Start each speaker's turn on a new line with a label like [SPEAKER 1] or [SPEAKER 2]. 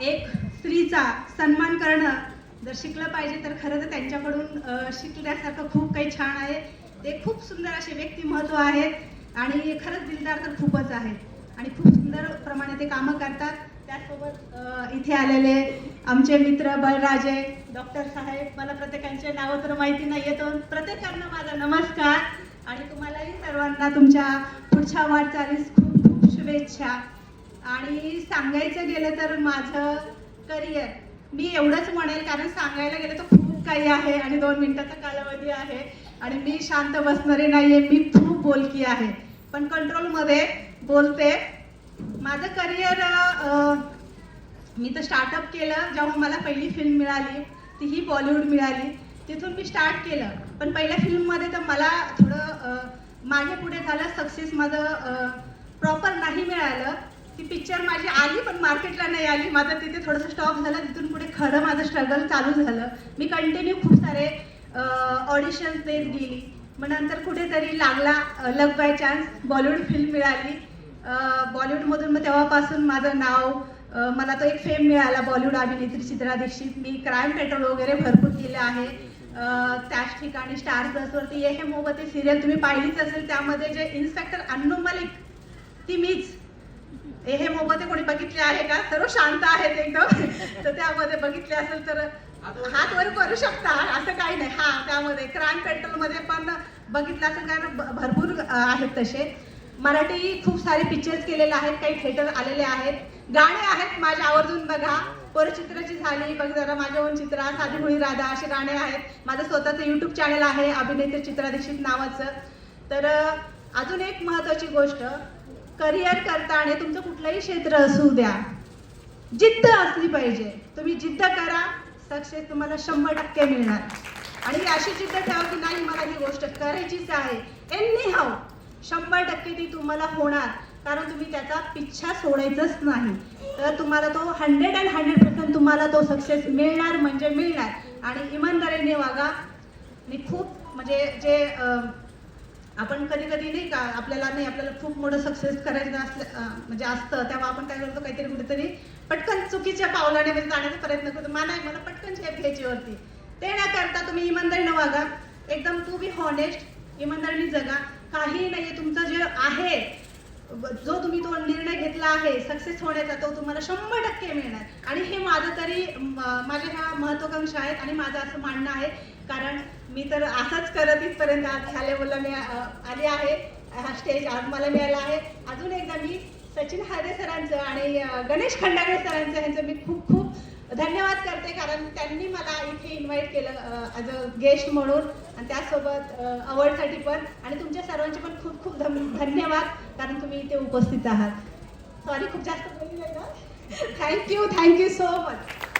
[SPEAKER 1] एक स्त्रीचा सन्मान करणं जर शिकलं पाहिजे तर खरं तर त्यांच्याकडून शिकल्यासारखं शिकण्यासारखं खूप काही छान आहे. ते खूप सुंदर असे व्यक्तिमत्व आहेत आणि खरंच दिलदार तर खूपच आहेत. आणि खूप सुंदर प्रमाणे ते कामं करतात. त्याचसोबत इथे आलेले आमचे मित्र बळराजे डॉक्टर साहेब मला प्रत्येकांचे नावं तर माहिती नाही येतो प्रत्येकांना माझा नमस्कार. आणि तुम्हालाही सर्वांना तुमच्या पुढच्या वाटचालीस खूप खूप शुभेच्छा. आणि सांगायचं गेलं तर माझं करिअर मी एवढंच म्हणेल कारण सांगायला गेलं तर खूप काही आहे आणि दोन मिनिटाचा कालावधी आहे आणि मी शांत बसणारी नाहीये मी खूप बोलकी आहे. पण कंट्रोलमध्ये बोलते. माझं करिअर मी तर स्टार्टअप केलं जेव्हा मला पहिली फिल्म मिळाली तीही बॉलिवूड मिळाली तिथून मी स्टार्ट केलं. पण पहिल्या फिल्ममध्ये तर मला थोडं मागे पुढे झालं सक्सेस माझं प्रॉपर नाही मिळालं. ती पिक्चर माझी आली पण मार्केटला नाही आली. माझं तिथे थोडंसं स्टॉप झालं तिथून पुढे खरं माझं स्ट्रगल चालू झालं. मी कंटिन्यू खूप सारे ऑडिशन्स देत गेली. मग नंतर कुठेतरी लागला luck by chance Bollywood film मिळाली. बॉलिवूडमधून मग तेव्हापासून माझं नाव मला तो एक फेम मिळाला बॉलिवूड अभिनेत्री चित्रा दीक्षित. मी क्राईम पेट्रोल वगैरे भरपूर केलं आहे. त्याच ठिकाणी स्टार प्लसवरती ये हे मोहब्बती सिरियल तुम्ही पाहिलीच असेल त्यामध्ये जे इन्स्पेक्टर अन्नू मलिक ती मीच ए हे मोहब्बते कोणी बघितले आहे का? सर्व शांत आहेत एकदम. तर त्यामध्ये बघितले असेल तर हात वर करू शकता. असं काही नाही. हा त्यामध्ये क्राईम पेट्रोलमध्ये पण बघितलं असेल कारण भरपूर आहेत तसे. मराठी खूप सारे पिक्चर्स केलेले आहेत. काही थिएटर आलेले आहेत. गाणे आहेत माझ्या आवर्जून बघा. परचित्राची झाली. बघ जरा माझ्या ओन चित्रा साधी मुळी राधा असे गाणे आहेत. माझं स्वतःचं युट्यूब चॅनल आहे अभिनेत्री चित्रा दीक्षित नावाचं. तर अजून एक महत्वाची गोष्ट. करिअर करताना तुमचं कुठलंही क्षेत्र असू द्या जिद्द असली पाहिजे. तुम्ही जिद्द करा सक्सेस तुम्हाला शंभर टक्के मिळणार. आणि अशी जिद्द ठेवा की नाही मला ही गोष्ट करायचीच आहे. एनी हाव शंभर टक्के ती तुम्हाला होणार. कारण तुम्ही त्याचा पिच्छा सोडायचंच नाही. तर तुम्हाला तो हंड्रेड अँड हंड्रेड पर्सेंट तुम्हाला तो सक्सेस मिळणार म्हणजे मिळणार. आणि इमानदारीने वागा. आणि खूप म्हणजे जे आपण कधी कधी नाही का आपल्याला नाही आपल्याला खूप मोठं सक्सेस करायचं असलं म्हणजे असतं तेव्हा आपण काय करतो काहीतरी कुठेतरी पटकन चुकीच्या पावलाने म्हणजे जाण्याचा प्रयत्न करतो. मला नाही मला पटकन शेप घ्यायची वरती. ते न करता तुम्ही इमानदारीनं वागा. एकदम टू बी हॉनेस्ट इमानदारीने जगा. काही नाहीये तुमचं जे आहे जो तुम्ही तो निर्णय घेतला आहे सक्सेस होण्याचा तो तुम्हाला शंभर टक्के मिळणार. आणि हे माझं तरी माझ्या ह्या महत्वाकांक्षा आहेत आणि माझं असं मानणं आहे. कारण मी तर असंच करत इथपर्यंत आज ह्या लेवलला मी आली आहे. हा स्टेज आज मला मिळाला आहे. अजून एकदा मी सचिन हरे सरांचं आणि गणेश खंडागळे सरांचं ह्यांचं मी खूप खूप धन्यवाद करते कारण त्यांनी मला इथे इन्व्हाइट केलं ॲज अ गेस्ट म्हणून. आणि त्यासोबत अवॉर्डसाठी पण. आणि तुमच्या सर्वांचे पण खूप खूप धन- धन्यवाद कारण तुम्ही इथे उपस्थित आहात. सॉरी खूप जास्त बोलली ना थँक्यू थँक्यू सो मच